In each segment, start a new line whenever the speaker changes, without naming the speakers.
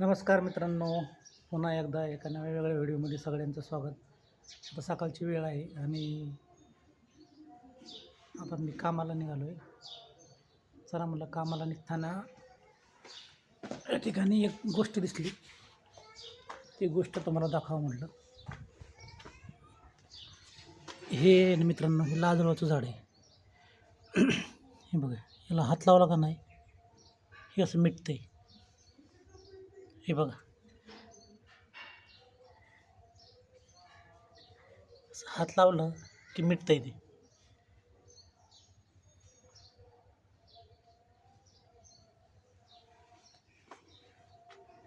नमस्कार मित्रांनो पुन्हा एकदा एका नव्या वेगळ्या व्हिडिओमध्ये सगळ्यांचं स्वागत. आता सकाळची वेळ आहे आणि आता मी कामाला निघालो आहे चला म्हटलं कामाला निघताना या ठिकाणी एक गोष्ट दिसली. ती गोष्ट तुम्हाला दाखवा म्हटलं. हे मित्रांनो हे लाजळवाचं झाड आहे. हे बघा याला हात लावला का नाही? हे असं मिटतंय. हे बघा. असं हात लावलं की मिटतं ते.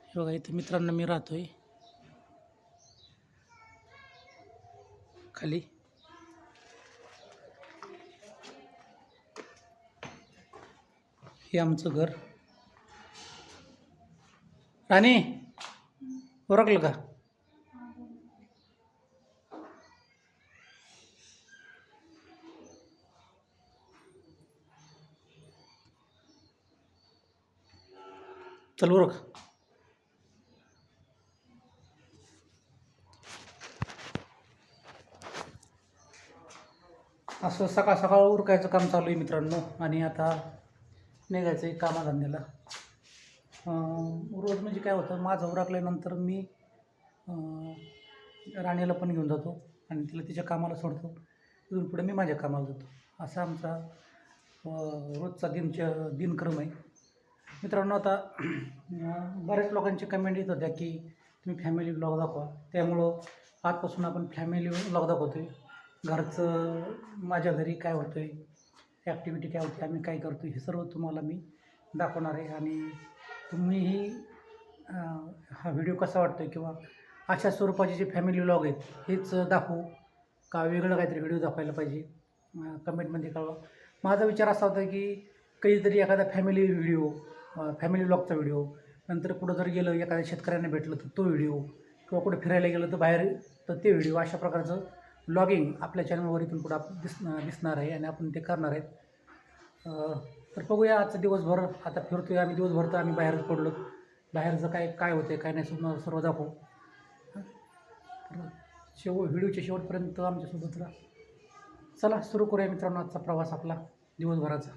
हे बघा इथे मित्रांना मी राहतोय. खाली. हे आमचं घर. राणी ओळखलं का? चल ओळख असं सकाळ सकाळ उरकायचं काम चालू आहे मित्रांनो आणि आता निघायचं आहे कामाधंद्याला. रोज म्हणजे काय होतं माझं उरकल्यानंतर मी राणीला पण घेऊन जातो आणि तिला तिच्या कामाला सोडतो. तिथून पुढे मी माझ्या कामाला जातो. असा आमचा रोजचा दिनच्या दिनक्रम आहे. मित्रांनो आता बऱ्याच लोकांची कमेंट येत होत्या की तुम्ही फॅमिली ब्लॉग दाखवा. त्यामुळं आजपासून आपण फॅमिली ब्लॉग दाखवतो आहे घरचं माझ्या घरी काय होतं आहे ॲक्टिव्हिटी काय होते आम्ही काय करतो हे सर्व तुम्हाला मी दाखवणार आहे. आणि तुम्हीही हा व्हिडिओ कसा वाटतो आहे किंवा अशा स्वरूपाचे जे फॅमिली व्लॉग आहेत हेच दाखवू का वेगळं काहीतरी व्हिडिओ दाखवायला पाहिजे? कमेंटमध्ये कळवा. माझा विचार असा होता की कधीतरी एखादा फॅमिली व्हिडिओ फॅमिली व्लॉगचा व्हिडिओ नंतर कुठं जर गेलं एखाद्या शेतकऱ्यांना भेटलं तर तो व्हिडिओ किंवा कुठं फिरायला गेलं तर बाहेर तर ते व्हिडिओ अशा प्रकारचं ब्लॉगिंग आपल्या चॅनलवर इथून पुढं दिस दिसणार आहे आणि आपण ते करणार आहेत. तर बघूया आजचा दिवसभर आता फिरतोय आम्ही दिवसभर तर आम्ही बाहेरच पडलो. बाहेरचं काय काय होतं काय नाही समजा सर्व दाखवू. तर शेव व्हिडिओच्या शेवटपर्यंत आमच्यासोबत चला सुरू करूया मित्रांनो आजचा प्रवास आपला दिवसभराचा.